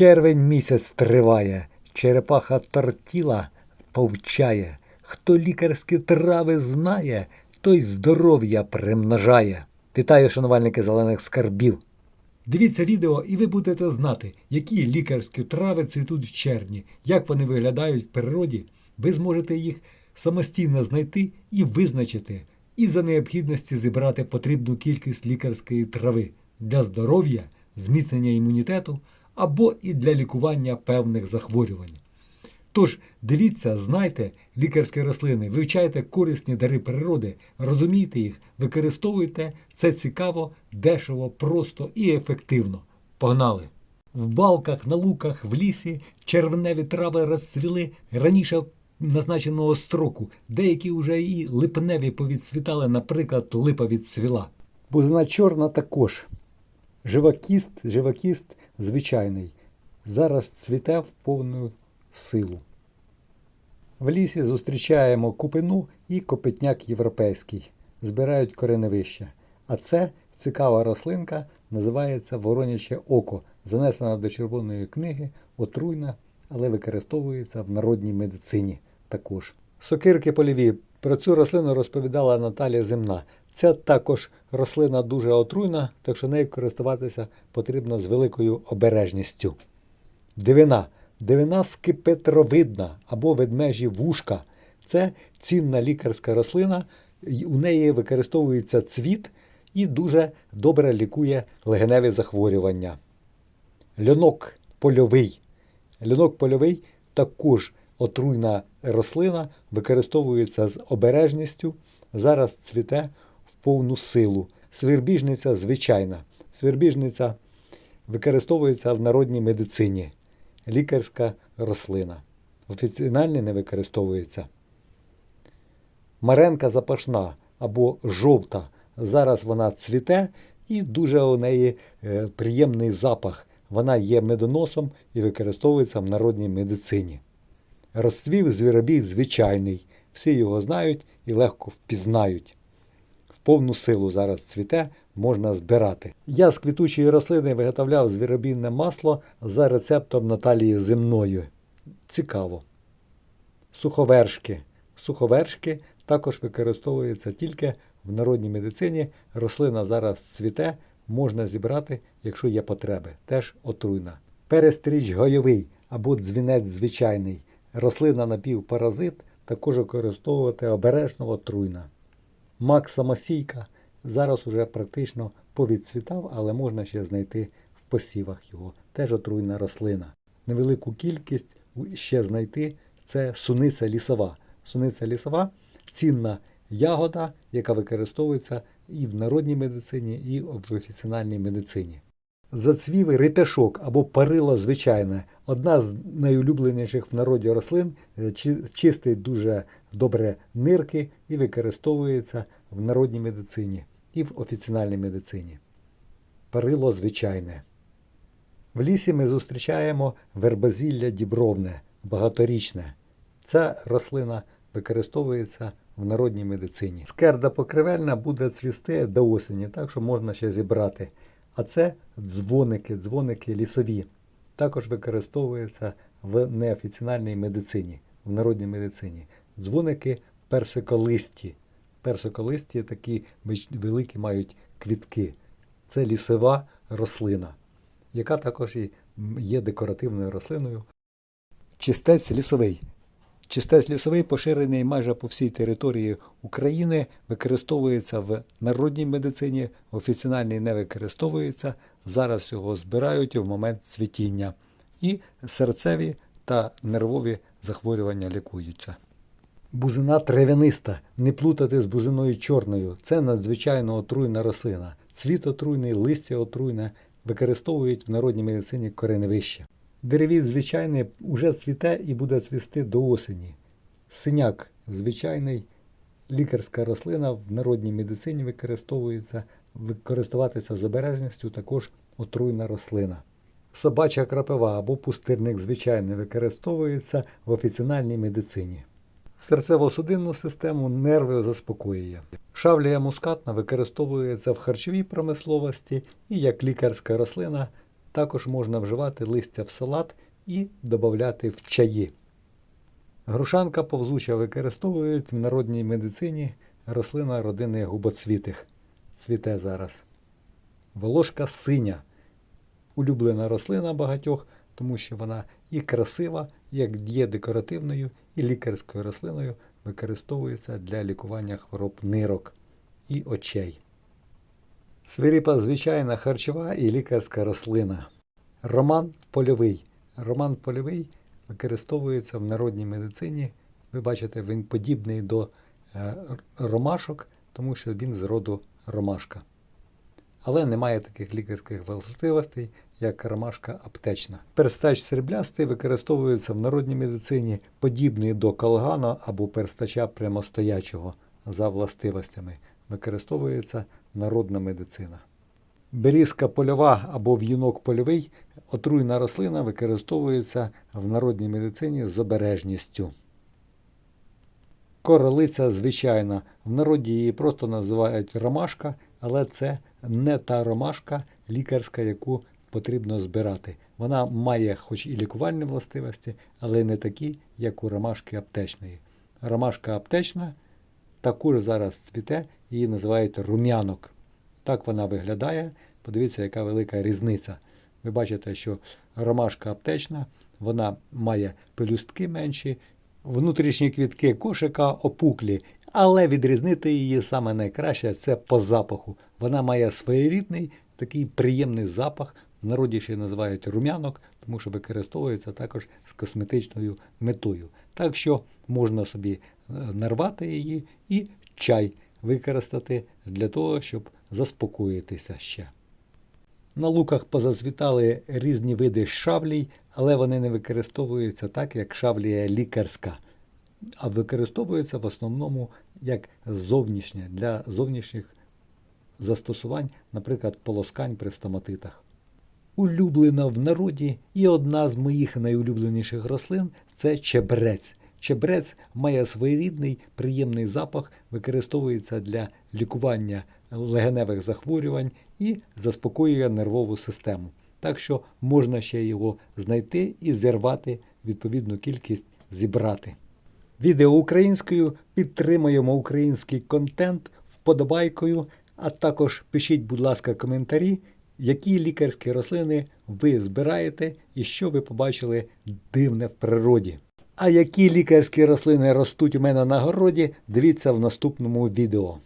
Червень місяць триває, черепаха тортіла повчає. Хто лікарські трави знає, той здоров'я примножає. Вітаю, шанувальники зелених скарбів. Дивіться відео, і ви будете знати, які лікарські трави цвітуть в червні, як вони виглядають в природі. Ви зможете їх самостійно знайти і визначити, і за необхідності зібрати потрібну кількість лікарської трави для здоров'я, зміцнення імунітету або і для лікування певних захворювань. Тож дивіться, знайте лікарські рослини, вивчайте корисні дари природи, розумійте їх, використовуйте це цікаво, дешево, просто і ефективно. Погнали! В балках, на луках, в лісі червневі трави розцвіли раніше назначеного строку, деякі вже і липневі повідцвітали, наприклад, липа відцвіла. Бузина чорна також. Живакіст, живакіст звичайний. Зараз цвіте в повну силу. В лісі зустрічаємо купину і копитняк європейський. Збирають кореневище. А це цікава рослинка, називається вороняче око, занесена до червоної книги, отруйна, але використовується в народній медицині також. Сокирки польові. Про цю рослину розповідала Наталія Земна. Ця також рослина дуже отруйна, так що нею користуватися потрібно з великою обережністю. Дивина. Дивина скипетровидна або ведмежі вушка. Це цінна лікарська рослина, у неї використовується цвіт і дуже добре лікує легеневі захворювання. Льонок польовий. Льонок польовий також отруйна рослина, використовується з обережністю. Зараз цвіте повну силу. Свирбіжниця звичайна. Свирбіжниця використовується в народній медицині. Лікарська рослина. Офіціональні не використовується. Маренка запашна або жовта. Зараз вона цвіте і дуже у неї е, приємний запах. Вона є медоносом і використовується в народній медицині. Розцвів звіробій звичайний. Всі його знають і легко впізнають. Повну силу зараз цвіте, можна збирати. Я з квітучої рослини виготовляв звіробійне масло за рецептом Наталії Земною. Цікаво. Суховершки. Суховершки також використовуються тільки в народній медицині. Рослина зараз цвіте, можна зібрати, якщо є потреби. Теж отруйна. Перестріч гойовий або дзвінець звичайний. Рослина напівпаразит, також використовувати обережно отруйна. Мак самосійка зараз уже практично повідцвітав, але можна ще знайти в посівах його. Теж отруйна рослина. Невелику кількість ще знайти це суниця лісова. Суниця лісова цінна ягода, яка використовується і в народній медицині, і в офіціональній медицині. Зацвіли репяшок або парило звичайне. Одна з найулюбленіших в народі рослин, е, чистить дуже добре нирки і використовується в народній медицині і в офіціональній медицині. Парило звичайне. В лісі ми зустрічаємо вербозілля дібровне, багаторічне. Ця рослина використовується в народній медицині. Скерда покривельна буде цвісти до осені, так що можна ще зібрати. А це дзвоники, дзвоники лісові. Також використовуються в неофіціональній медицині, в народній медицині. Дзвоники персиколисті. Персиколисті такі великі мають квітки. Це лісова рослина, яка також є декоративною рослиною. Чистець лісовий. Чистець лісовий поширений майже по всій території України, використовується в народній медицині, в не використовується. Зараз його збирають в момент цвітіння. І серцеві та нервові захворювання лікуються. Бузина травяниста. Не плутати з бузиною чорною. Це надзвичайно отруйна рослина. Цвіт отруйний, листя отруйне, використовують в народній медицині кореневище. Деревіт звичайний уже цвіте і буде цвісти до осені. Синяк звичайний, лікарська рослина в народній медицині використовується, використовуватися з обережністю також отруйна рослина. Собача крапива або пустирник звичайний використовується в офіціональній медицині. Серцево-судинну систему нерви заспокоює. Шавлія мускатна використовується в харчовій промисловості і як лікарська рослина Також можна вживати листя в салат і додати в чаї. Грушанка повзуча використовують в народній медицині рослина родини губоцвітих. Цвіте зараз. Волошка синя. Улюблена рослина багатьох, тому що вона і красива, як є декоративною, і лікарською рослиною використовується для лікування хвороб нирок і очей. Свиріпа звичайна харчова і лікарська рослина. Роман польовий. Роман польовий використовується в народній медицині. Ви бачите, він подібний до е, ромашок, тому що він з роду ромашка. Але не має таких лікарських властивостей, як ромашка аптечна. Перстач сріблястий використовується в народній медицині, подібний до калгана або перстача прямостоячого за властивостями. Використовується народна медицина. Берізка польова або в'юнок польовий отруйна рослина використовується в народній медицині з обережністю. Королиця звичайна. В народі її просто називають ромашка, але це не та ромашка лікарська, яку потрібно збирати. Вона має хоч і лікувальні властивості, але не такі, як у ромашки аптечної. Ромашка аптечна також зараз цвіте, її називають рум'янок. Так вона виглядає. Подивіться, яка велика різниця. Ви бачите, що ромашка аптечна, вона має пелюстки менші, внутрішні квітки кошика опуклі, але відрізнити її саме найкраще це по запаху. Вона має своєрідний такий приємний запах. В народі ще називають рум'янок, тому що використовується також з косметичною метою. Так що можна собі нарвати її і чай використати для того, щоб заспокоїтися ще. На луках позацвітали різні види шавлій, але вони не використовуються так, як шавлія лікарська, а використовуються в основному як зовнішнє для зовнішніх застосувань, наприклад, полоскань при стоматитах. Улюблена в народі і одна з моїх найулюбленіших рослин це чебрець. Чебрець має своєрідний приємний запах, використовується для лікування легеневих захворювань і заспокоює нервову систему. Так що можна ще його знайти і зірвати відповідну кількість зібрати. Відео українською підтримуємо український контент вподобайкою, а також пишіть, будь ласка, коментарі, які лікарські рослини ви збираєте і що ви побачили дивне в природі. А які лікарські рослини ростуть у мене на городі, дивіться в наступному відео.